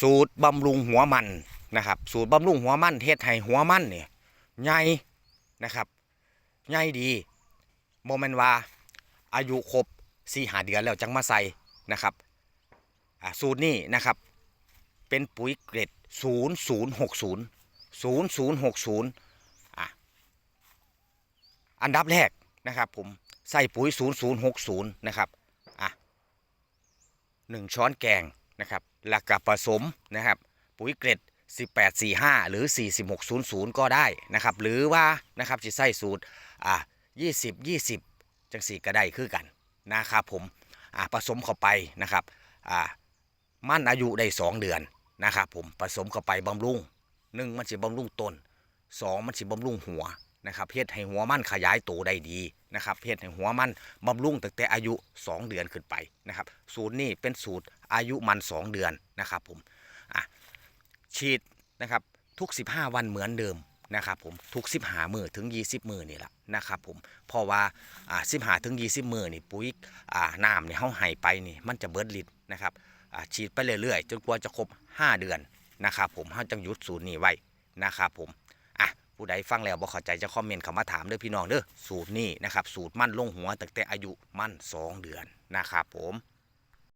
สูตรบำรุงหัวมันนะครับ สูตรบำรุงหัวมันเฮ็ดให้หัวมันเนี่ยใหญ่นะครับใหญ่ดีโมเมนว่าอายุครบสี่หาเดือนแล้วจังมาใส่นะครับสูตรนี้นะครับ เป็นปุ๋ยเกรด 0060 0060อะอันดับแรกนะครับผมใส่ปุ๋ย 0060 นะครับอะหนึ่งช้อนแกงนะครับ แล้วก็ผสมนะครับปุ๋ยเกรด1845 หรือ 4600 ก็ได้นะครับหรือว่านะครับจะใส่สูตรอะ20 20 จังสี่ก็ได้คือกันนะครับผมอะผสมเข้าไปนะครับอะมั่นอายุได้ 2 เดือนนะครับผมผสมเข้าไปบำรุงหนึ่งมันจะบำรุงต้นสองมันจะบำรุงหัวนะครับเฮ็ดให้หัวมันขยายตัวได้ดีนะครับเฮ็ดให้หัวมันบำรุงตั้งแต่อายุ 2 เดือนขึ้นไปนะครับสูตรนี้เป็นสูตร อายุมัน 2 เดือนนะครับผมอะฉีดนะครับทุก 15 วันเหมือนเดิมนะครับผมทุก 15มือถึง 20 มือนี่แหละนะครับผมเพราะว่าอ่า15ถึง 20 มือนี่ปุ๋ยอ่าน้ำเนี่ยเฮาให้ไปนี่มันจะเบิดฤทธิ์นะครับอ่าฉีดไปเรื่อยๆ จนกว่าจะครบ 5 เดือนนะครับผมเขาจังยุดสูตรนี้ไว้นะครับผมอะผู้ใดฟังแล้วบ่เข้าใจจะคอมเมนต์เข้ามาถามเด้อพี่น้องเด้อสูตรนี้นะครับสูตรมั่นลงหัวตั้งแต่อายุมั่น 2 เดือนนะครับผม